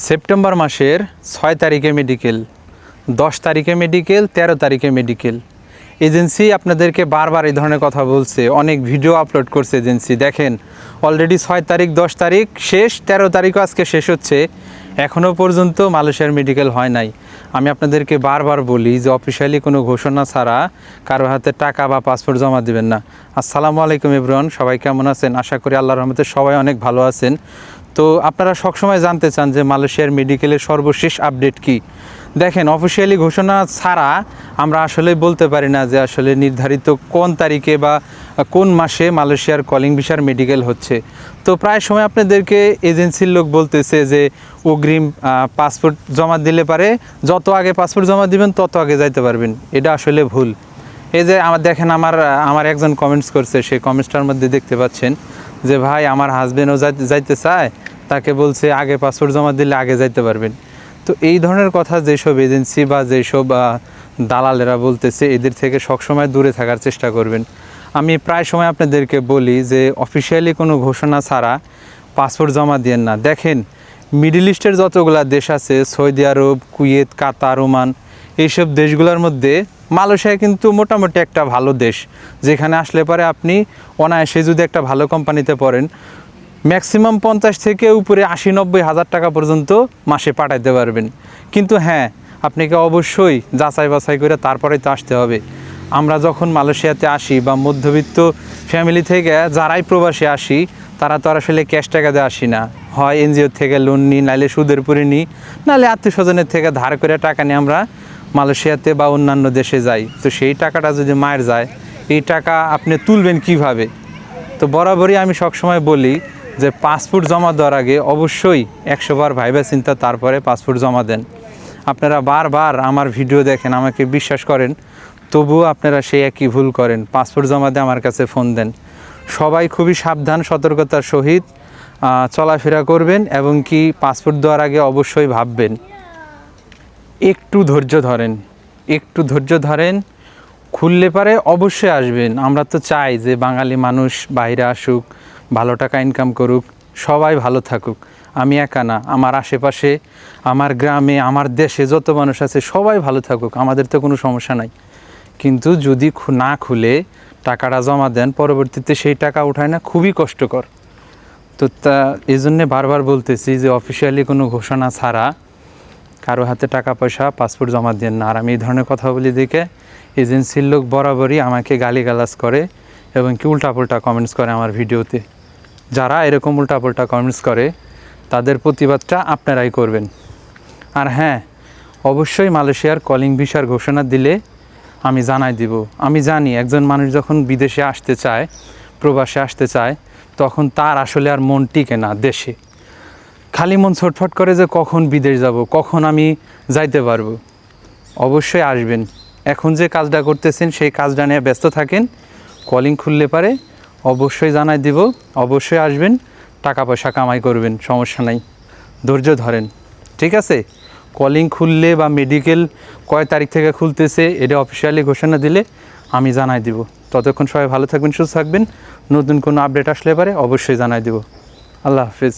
September মাসের ছয় তারিখে মেডিকেল দশ তারিখে মেডিকেল তেরো তারিখে মেডিকেল এজেন্সি আপনাদেরকে বারবার এই ধরনের কথা বলছে, অনেক ভিডিও আপলোড করছে এজেন্সি। দেখেন অলরেডি ছয় তারিখ, দশ তারিখ, শেষ, তেরো তারিখও আজকে শেষ হচ্ছে। এখনও পর্যন্ত মালয়েশিয়ার মেডিকেল হয় নাই। আমি আপনাদেরকে বারবার বলি যে অফিসিয়ালি কোনো ঘোষণা ছাড়া কারও হাতে টাকা বা পাসপোর্ট জমা দিবেন না। আসসালামু আলাইকুম ইব্রান সবাই কেমন আছেন? আশা করি আল্লাহর রহমতে সবাই অনেক ভালো আছেন। তো আপনারা সবসময় জানতে চান যে মালয়েশিয়ার মেডিকেলের সর্বশেষ আপডেট কি। দেখেন অফিসিয়ালি ঘোষণা ছাড়া আমরা আসলে বলতে পারি না যে আসলে নির্ধারিত কোন তারিখে বা কোন মাসে মালয়েশিয়ার কলিং ভিসার মেডিকেল হচ্ছে? তো প্রায় সময় আপনাদেরকে এজেন্সির লোক বলতেছে যে, অগ্রিম পাসপোর্ট জমা দিলে পারে, যত আগে পাসপোর্ট জমা দিবেন, তত আগে যাইতে পারবেন। এটা আসলে ভুল। এই যে আমার, দেখেন আমার আমার একজন কমেন্টস করছে সেই কমেন্টসটার মধ্যে দেখতে পাচ্ছেন যে, ভাই, আমার হাজবেন্ডও যাইতে চায়, তাকে বলছে আগে পাসপোর্ট জমা দিলে আগে যাইতে পারবেন। তো এই ধরনের কথা যেসব এজেন্সি বা যেসব দালালেরা বলতেছে, এদের থেকে সবসময় দূরে থাকার চেষ্টা করবেন। আমি প্রায় সময় আপনাদেরকে বলি যে অফিসিয়ালি কোনো ঘোষণা ছাড়া পাসপোর্ট জমা দিয়েন না। দেখেন মিডল ইস্টের যতগুলা দেশ আছে Saudi Arab Kuwait Qatar Oman এইসব দেশগুলোর মধ্যে মালয়েশিয়া কিন্তু মোটামুটি একটা ভালো দেশ। যেখানে আসলে পরে আপনি অনায়াসে যদি একটা ভালো কোম্পানিতে পড়েন ম্যাক্সিমাম পঞ্চাশ থেকে উপরে আশি, নব্বই হাজার টাকা পর্যন্ত মাসে পাঠাইতে পারবেন। কিন্তু হ্যাঁ আপনাকে অবশ্যই যাচাই বাছাই করে তারপরেই তো আসতে হবে। আমরা যখন মালয়েশিয়াতে আসি বা মধ্যবিত্ত ফ্যামিলি থেকে যারাই প্রবাসী আসি, তারা তো আসলে ক্যাশ টাকা দিয়ে আসি না। হয় এনজিও থেকে লোন নিই নাহলে সুদের পরে নিই নাহলে আত্মীয় স্বজনের থেকে ধার করে টাকা নিয়ে আমরা মালয়েশিয়াতে বা অন্যান্য দেশে যাই। তো সেই টাকাটা যদি মায়ের যায়, এই টাকা আপনি তুলবেন কীভাবে? তো বরাবরই আমি সবসময় বলি যে পাসপোর্ট জমা দেওয়ার আগে অবশ্যই একশো বার ভাইবা চিন্তা, তারপরে পাসপোর্ট জমা দেন। আপনারা বারবার আমার ভিডিও দেখেন, আমাকে বিশ্বাস করেন। তবুও আপনারা সেই একই ভুল করেন। পাসপোর্ট জমা দিয়ে আমার কাছে ফোন দেন। সবাই খুবই সাবধান, সতর্কতার সহিত চলাফেরা করবেন এবং কি পাসপোর্ট দেওয়ার আগে অবশ্যই ভাববেন। একটু ধৈর্য ধরেন, একটু ধৈর্য ধরেন, খুললে পারে অবশ্যই আসবেন। আমরা তো চাই যে বাঙালি মানুষ বাইরে আসুক, ভালো টাকা ইনকাম করুক, সবাই ভালো থাকুক। আমি একা না, আমার আশেপাশে, আমার গ্রামে, আমার দেশে যত মানুষ আছে সবাই ভালো থাকুক, আমাদের তো কোনো সমস্যা নাই। কিন্তু যদি না খুলে টাকাটা জমা দেন, পরবর্তীতে সেই টাকা উঠায় না, খুবই কষ্টকর। তো তা এই জন্যে বারবার বলতেছি যে অফিসিয়ালি কোনো ঘোষণা ছাড়া কারও হাতে টাকা, পয়সা পাসপোর্ট জমা দেন না। আর আমি এই ধরনের কথা বলি দেখে এজেন্সির লোক বরাবরই আমাকে গালিগালাজ করে এবং কি উল্টাপাল্টা কমেন্টস করে আমার ভিডিওতে। যারা এরকম উল্টাপাল্টা কমেন্টস করে, তাদের প্রতিবাদটা আপনারাই করবেন। আর হ্যাঁ অবশ্যই মালয়েশিয়ার কলিং ভিসার ঘোষণা দিলে আমি জানাই দিব। আমি জানি একজন মানুষ যখন বিদেশে আসতে চায়, প্রবাসে আসতে চায়, তখন তার আসলে আর মন টিকে না দেশে। খালি মন ছটফট করে যে কখন বিদেশ যাব, কখন আমি যাইতে পারব। অবশ্যই আসবেন। এখন যে কাজটা করতেছেন, সেই কাজটা নিয়ে ব্যস্ত থাকেন। কলিং খুললে পারে। অবশ্যই জানাই দিব। অবশ্যই আসবেন। টাকা পয়সা কামাই করবেন, সমস্যা নাই। ধৈর্য ধরেন। ঠিক আছে? কলিং খুললে বা মেডিকেল কয় তারিখ থেকে খুলতেছে, এটা অফিসিয়ালি ঘোষণা দিলে আমি জানাই দিব। ততক্ষণ সবাই ভালো থাকবেন, সুস্থ থাকবেন। নতুন কোনো আপডেট আসলে পারে, অবশ্যই জানাই দিব। আল্লাহ হাফিজ।